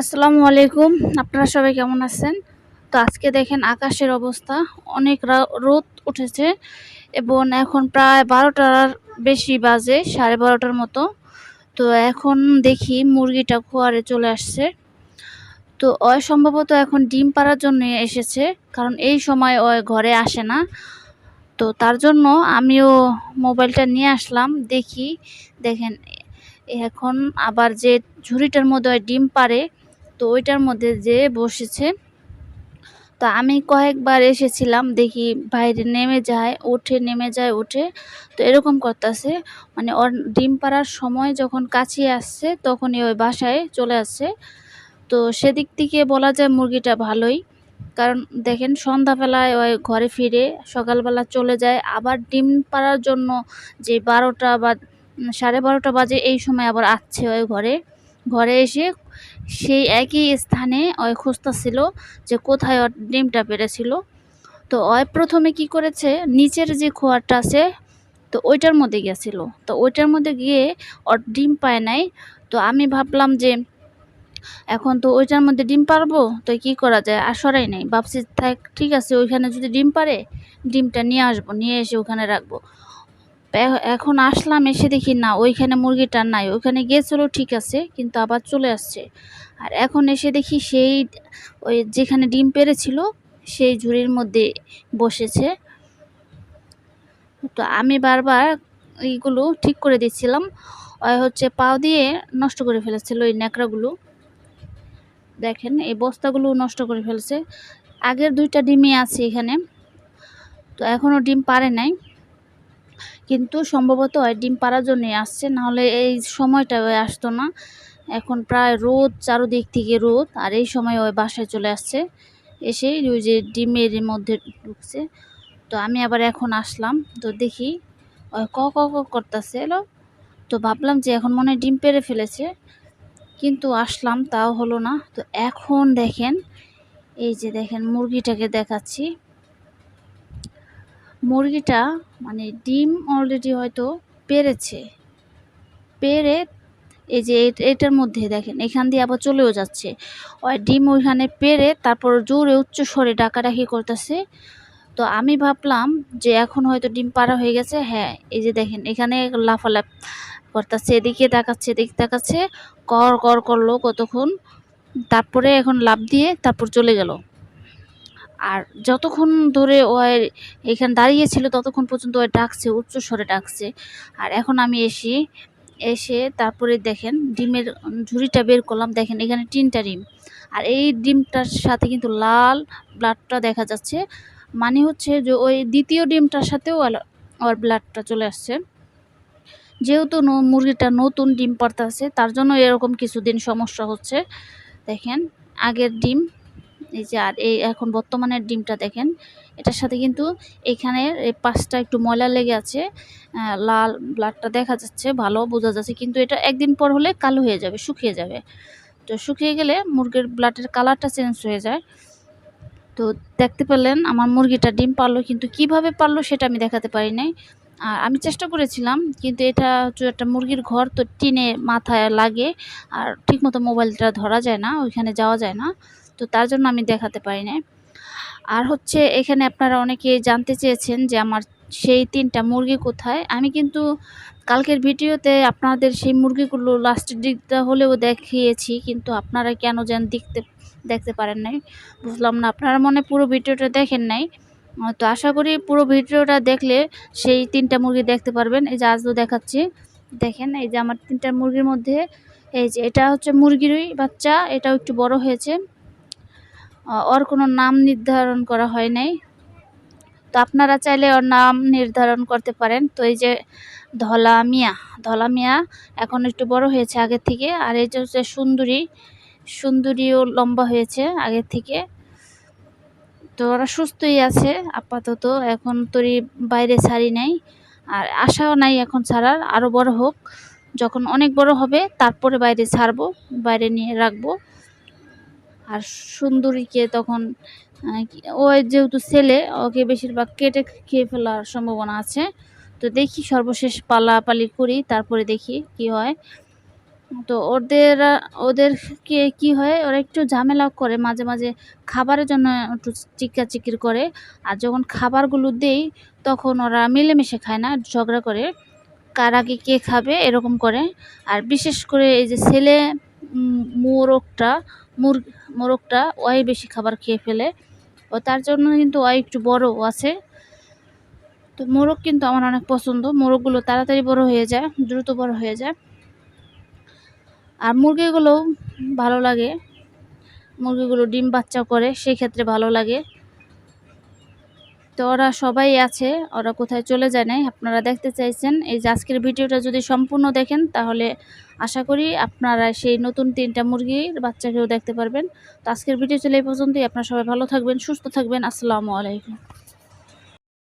আসসালামু আলাইকুম। আপনারা সবাই কেমন আছেন? তো আজকে দেখেন আকাশের অবস্থা। অনেক রোদ উঠেছে এবং এখন প্রায় বারোটার বেশি বাজে, সাড়ে বারোটার মতো। তো এখন দেখি মুরগিটা খোয়ারে চলে আসছে। তো ওই সম্ভবত এখন ডিম পাড়ার জন্য এসেছে, কারণ এই সময় ওই ঘরে আসে না। তো তার জন্য আমিও মোবাইলটা নিয়ে আসলাম, দেখি। দেখেন এখন আবার যে ঝুড়িটার মধ্যে ডিম পারে তো ওইটার মধ্যে যে বসেছে। তো আমি কয়েকবার এসেছিলাম, দেখি বাইরে নেমে যায় ওঠে নেমে যায় ওঠে তো এরকম করতেছে। মানে ওর ডিম পাড়ার সময় যখন কাছে আসছে, তখনই ওই বাসায় চলে আসছে। তো সেদিক থেকে বলা যায় মুরগিটা ভালোই। কারণ দেখেন, সন্ধ্যাবেলায় ওই ঘরে ফিরে সকালবেলা চলে যায়। আবার ডিম পাড়ার জন্য যে বারোটা বা সাড়ে বারোটা বাজে এই সময় আবার আসছে ওই ঘরে। ঘরে এসে সেই একই স্থানে ওই খুঁজতেছিল যে কোথায় ওর ডিমটা পেরেছিল। তো ওই প্রথমে কি করেছে, নিচের যে খোয়ারটা আছে, তো ওইটার মধ্যে গেছিল। তো ওইটার মধ্যে গিয়ে ওর ডিম পায় নাই। তো আমি ভাবলাম যে এখন তো ওইটার মধ্যে ডিম পারব, তো কি করা যায়? আর সরাই নাই। ভাবছি, থাক, ঠিক আছে, ওইখানে যদি ডিম পারে, ডিমটা নিয়ে আসব, নিয়ে এসে ওখানে রাখব। এখন আসলাম, এসে দেখি না, ওইখানে মুরগিটা নাই। ওইখানে গিয়েছিল, ঠিক আছে, কিন্তু আবার চলে আসছে। আর এখন এসে দেখি সেই, ওই যেখানে ডিম পেরেছিল, সেই ঝুড়ির মধ্যে বসেছে। তো আমি বারবার এইগুলো ঠিক করে দিচ্ছিলাম। ওই হচ্ছে পাও দিয়ে নষ্ট করে ফেলেছিল ওই ন্যাকড়াগুলো। দেখেন, এই বস্তাগুলো নষ্ট করে ফেলছে। আগের দুইটা ডিমই আছে এখানে। তো এখনও ডিম পারে নাই। কিন্তু সম্ভবত ডিম পাড়ার জন্যই আসছে, নাহলে এই সময়টা ওই আসতো না। এখন প্রায় রোদ, চারোদিক থেকে রোদ, আর এই সময় ওই বাসায় চলে আসছে। এসে ওই যে ডিমের মধ্যে ঢুকছে। তো আমি আবার এখন আসলাম, তো দেখি ওই ক ক করতেছে, এলো। তো ভাবলাম যে এখন মনে ডিম পেরে ফেলেছে, কিন্তু আসলাম, তাও হলো না। তো এখন দেখেন, এই যে দেখেন, মুরগিটাকে দেখাচ্ছি। মুরগিটা মানে ডিম অলরেডি হয়তো পেরেছে। পেরে এই যে এট- এটার মধ্যে দেখেন, এখান দিয়ে আবার চলেও যাচ্ছে। ওই ডিম ওইখানে পেরে তারপর জোরে উচ্চ স্বরে ডাকাডাকি করতেছে। তো আমি ভাবলাম যে এখন হয়তো ডিম পাড়া হয়ে গেছে। হ্যাঁ এই যে দেখেন, এখানে লাফালাফ করতেছে, এদিকে তাকাচ্ছে এদিকে তাকাচ্ছে, কর কর করল কতক্ষণ। তারপরে এখন লাভ দিয়ে তারপর চলে গেল। আর যতক্ষণ ধরে ওই এখানে দাঁড়িয়েছিল ততক্ষণ পর্যন্ত ওই ডাকছে উচ্চ স্বরে ডাকছে। আর এখন আমি এসে এসে তারপরে দেখেন, ডিমের ঝুড়িটা বের করলাম। দেখেন, এখানে তিনটা ডিম। আর এই ডিমটার সাথে কিন্তু লাল ব্লাডটা দেখা যাচ্ছে। মানে হচ্ছে যে ওই দ্বিতীয় ডিমটার সাথেও ওর ব্লাডটা চলে আসছে। যেহেতু মুরগিটা নতুন ডিম পারতেছে তার জন্য এরকম কিছুদিন সমস্যা হচ্ছে। দেখেন, আগের ডিম এই যে আর এই এখন বর্তমানের ডিমটা দেখেন, এটার সাথে কিন্তু এখানে এই পাশটা একটু ময়লা লেগে আছে লাল ব্লাডটা দেখা যাচ্ছে, ভালো বোঝা যাচ্ছে, কিন্তু এটা একদিন পর হলে কালো হয়ে যাবে, শুকিয়ে যাবে। তো শুকিয়ে গেলে মুরগির ব্লাডের কালারটা চেঞ্জ হয়ে যায়। তো দেখতে পেলেন আমার মুরগিটা ডিম পারল, কিন্তু কীভাবে পারল সেটা আমি দেখাতে পারি নাই। আর আমি চেষ্টা করেছিলাম, কিন্তু এটা হচ্ছে একটা মুরগির ঘর, তো টিনে মাথায় লাগে, আর ঠিকমতো মোবাইলটা ধরা যায় না, ওইখানে যাওয়া যায় না। তো তার জন্য আমি দেখাতে পারি না আর হচ্ছে এখানে আপনারা অনেকে জানতে চেয়েছেন যে আমার সেই তিনটা মুরগি কোথায়। আমি কিন্তু কালকের ভিডিওতে আপনাদের সেই মুরগিগুলো লাস্টের দিকটা হলেও দেখিয়েছি, কিন্তু আপনারা কেন যেন দেখতে দেখতে পারেন নাই। বুঝলাম না, আপনারা মনে পুরো ভিডিওটা দেখেন নাই। তো আশা করি পুরো ভিডিওটা দেখলে সেই তিনটা মুরগি দেখতে পারবেন। এই যে আজও দেখাচ্ছি, দেখেন এই যে আমার তিনটা মুরগির মধ্যে, এই যে এটা হচ্ছে মুরগিরই বাচ্চা, এটাও একটু বড় হয়েছে। ওর কোনো নাম নির্ধারণ করা হয় নাই। তো আপনারা চাইলে ওর নাম নির্ধারণ করতে পারেন। তো এই যে ধলা মিয়া ধলা মিয়া এখন একটু বড় হয়েছে আগের থেকে, আর এই যে হচ্ছে সুন্দরী, সুন্দরীও লম্বা হয়েছে আগের থেকে। তো ওরা সুস্থই আছে, আপাতত এখন তোরই বাইরে ছাড়ি নাই, আর আশাও নাই এখন ছাড়ার আরও বড় হোক। যখন অনেক বড় হবে, তারপরে বাইরে ছাড়বো, বাইরে নিয়ে রাখব। আর সুন্দরীকে তখন ও যেহেতু ছেলে, ওকে বেশিরভাগ কেটে খেয়ে ফেলার সম্ভাবনা আছে। তো দেখি সর্বশেষ পালাপালি করি, তারপরে দেখি কি হয়। তো ওদের, ওদেরকে কি হয়, ওরা একটু ঝামেলা করে, মাঝে মাঝে খাবারের জন্য একটু চিক্কাচিকির করে। আর যখন খাবারগুলো দেই, তখন ওরা মিলেমিশে খায় না, ঝগড়া করে। কার আগে কে খাবে, এরকম করে। আর বিশেষ করে এই যে ছেলে মোরগটা, মুর, মোরগটা ওয়াই বেশি খাবার খেয়ে ফেলে। ও তার জন্য কিন্তু ওয়াই একটু বড় আছে। তো মোরগ কিন্তু আমার অনেক পছন্দ। মোরগগুলো তাড়াতাড়ি বড় হয়ে যায়, দ্রুত বড় হয়ে যায়। আর মুরগিগুলোও ভালো লাগে। মুরগিগুলো ডিম বাচ্চা করে সেই ক্ষেত্রে ভালো লাগে। তো ওরা সবাই আছে, ওরা কোথায় চলে যায় নাই, আপনারা দেখতে চাইছেন। এই যে আজকের ভিডিওটা যদি সম্পূর্ণ দেখেন, তাহলে আশা করি আপনারা সেই নতুন তিনটা মুরগির বাচ্চাকেও দেখতে পারবেন। তো আজকের ভিডিও চলে এই পর্যন্তই, আপনারা সবাই ভালো থাকবেন, সুস্থ থাকবেন, আসসালামু আলাইকুম।